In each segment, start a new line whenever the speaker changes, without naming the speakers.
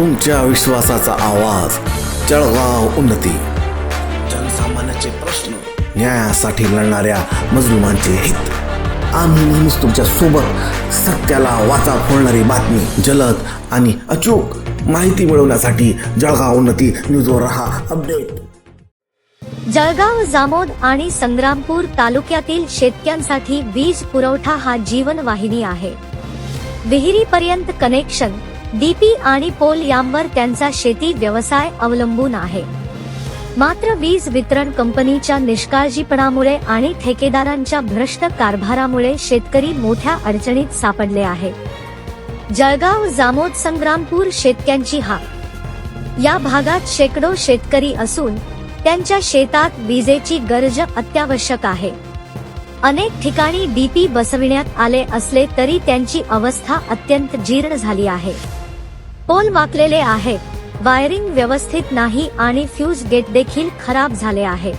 तुमच्या विश्वासाचा आवाज. जळगाव उन्नती. जनसामान्याचे प्रश्न न्यायासाठी लढणाऱ्या मजलुमांचे हित. आम्ही नेहमीच तुमच्यासोबत सत्याला वाचा फोडणारी बातमी जलद आणि अचूक माहिती मिळवण्यासाठी जळगाव उन्नती न्यूजवर रहा अपडेट.
जळगाव जामोद आणि संग्रामपूर तालुक्यातील शेतकऱ्यांसाठी वीज पुरवठा हा जीवनवाहिनी आहे. विहिरीपर्यंत कनेक्शन डीपी आणि पोल यांवर त्यांचा शेती व्यवसाय अवलंबून आहे. मात्र वीज वितरण कंपनीच्या निष्काळजीपणामुळे आणि ठेकेदारांच्या भ्रष्ट कारभारामुळे शेतकरी मोठ्या अडचणीत सापडले आहे जळगाव जामोद संग्रामपूर शेतक्यांची हा या भागात शेकडो शेतकरी असून त्यांच्या शेतात विजेची गरज अत्यावश्यक आहे. अनेक ठिकाणी डीपी बसविण्यात आले असले तरी त्यांची अवस्था अत्यंत जीर्ण झाली आहे. पोल वाकलेले आहे. वायरिंग व्यवस्थित नाही आणि फ्यूज गेट देखील खराब झाले आहे.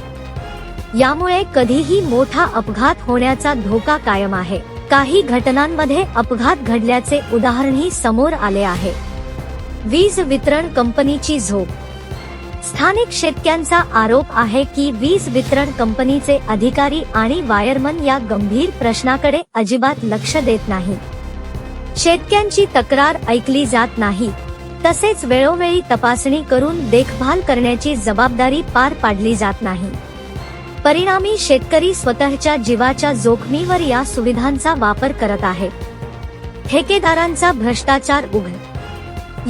यामुळे कधीही मोठा अपघात होण्याचा धोका कायम आहे. काही घटनांमध्ये अपघात घडल्याचे उदाहरणही समोर आले आहे. वीज वितरण कंपनीची झोप. स्थानिक शेतक्यांचा आरोप आहे की वीज वितरण कंपनीचे अधिकारी आणि वायरमन या गंभीर प्रश्नाकडे अजिबात लक्ष देत नाही. शेतक्यांची तक्रार ऐकली जात नाही. तसेच वेळोवेळी तपासणी करून देखभाल करण्याची जबाबदारी पार पाडली जात नाही. परिणामी शेतकरी स्वतःच्या जीवाच्या जोखमीवर या सुविधांचा वापर करत आहे. ठेकेदारांचा भ्रष्टाचार उघड.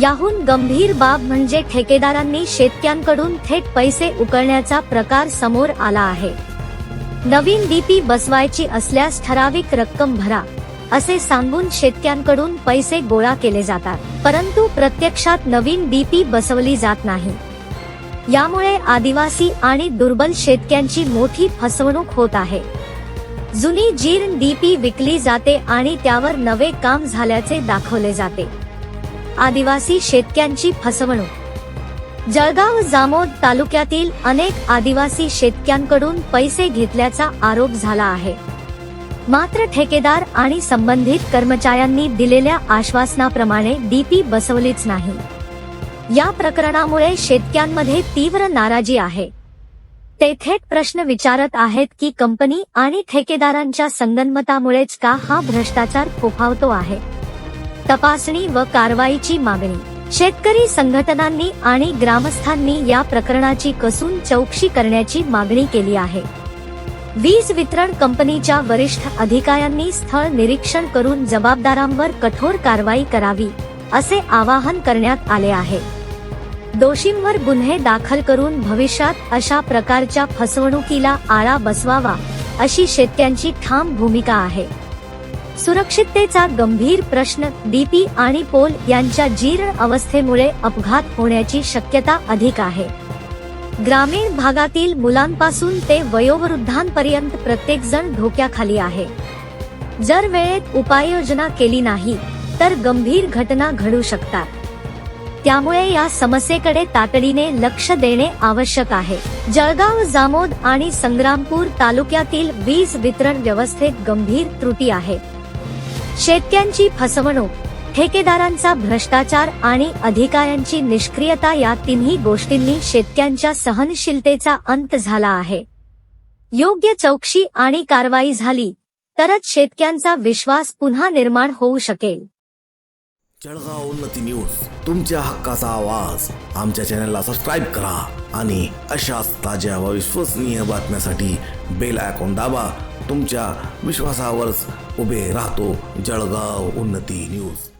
याहून गंभीर बाब म्हणजे ठेकेदारांनी शेतक्यांकडून थेट पैसे उकळण्याचा प्रकार समोर आला आहे. नवीन डीपी बसवायची असल्यास ठराविक रक्कम भरा. असे सांगून शेतक्यांकडून पैसे गोळा केले जातात. परंतु प्रत्यक्षात नवीन डीपी बसवली जात नाही. यामुळे आदिवासी आणि दुर्बल शेतक्यांची मोठी फसवणूक होत आहे. जुनी जीर्ण डीपी विकली जाते आणि त्यावर नवे काम झाल्याचे दाखवले जाते. आदिवासी शेतक्यांची फसवणूक. जळगाव जामोद तालुक्यातील अनेक आदिवासी शेतक्यांकडून पैसे घेतल्याचा आरोप झाला आहे. मात्र ठेकेदार आणि संबंधित कर्मचाऱ्यांनी दिलेल्या आश्वासनाप्रमाणे डीपी बसवलीच नाही. या प्रकरणामुळे शेतक्यांमध्ये तीव्र नाराजी आहे. ते थेट प्रश्न विचारत आहेत की कंपनी आणि ठेकेदारांच्या संगनमतामुळेच का हा भ्रष्टाचार फोफावतो आहे? तपासणी व कारवाईची मागणी. शेतकरी संघटनांनी आणि ग्रामस्थांनी या प्रकरणाची कसून चौकशी करण्याची मागणी केली आहे. वीज वितरण कंपनीच्या वरिष्ठ अधिकाऱ्यांनी स्थळ निरीक्षण करून जबाबदारांवर कठोर कारवाई करावी असे आवाहन करण्यात आले आहे. दोषींवर गुन्हे दाखल करून भविष्यात अशा प्रकारच्या फसवणुकीला आळा बसवावा अशी शेतकऱ्यांची ठाम भूमिका आहे. सुरक्षिततेचा गंभीर प्रश्न डीपी आणि पोल यांच्या जीर्ण अवस्थेमुळे अपघात होण्याची शक्यता अधिक आहे. ग्रामीण भागातील मुलांपासून ते वयोवृद्धांपर्यंत प्रत्येक जण धोक्याखाली आहे. जर वेळेत उपाययोजना केली नाही तर गंभीर घटना घडू शकतात. त्यामुळे या समस्येकडे तातडीने लक्ष देणे आवश्यक आहे. जळगाव जामोद आणि संग्रामपूर तालुक्यातील वीज वितरण व्यवस्थेत गंभीर त्रुटी आहे. शेतकऱ्यांची फसवणूक ठेकेदारांचा भ्रष्टाचार आणि अधिकाऱ्यांची निष्क्रियता या तिन्ही गोष्टींनी शेतक्यांच्या सहनशीलतेचा अंत झाला आहे. योग्य चौकशी आणि कारवाई झाली तरच शेतक्यांचा विश्वास पुन्हा निर्माण होऊ शकेल.
जळगाव उन्नती न्यूज तुमच्या हक्काचा आवाज. आमच्या चॅनलला सबस्क्राईब करा आणि अशाच ताज्या व विश्वसनीय बातम्यासाठी बेल आयकॉन दाबा. तुमच्या विश्वासावरच उभे राहतो जळगाव उन्नती न्यूज.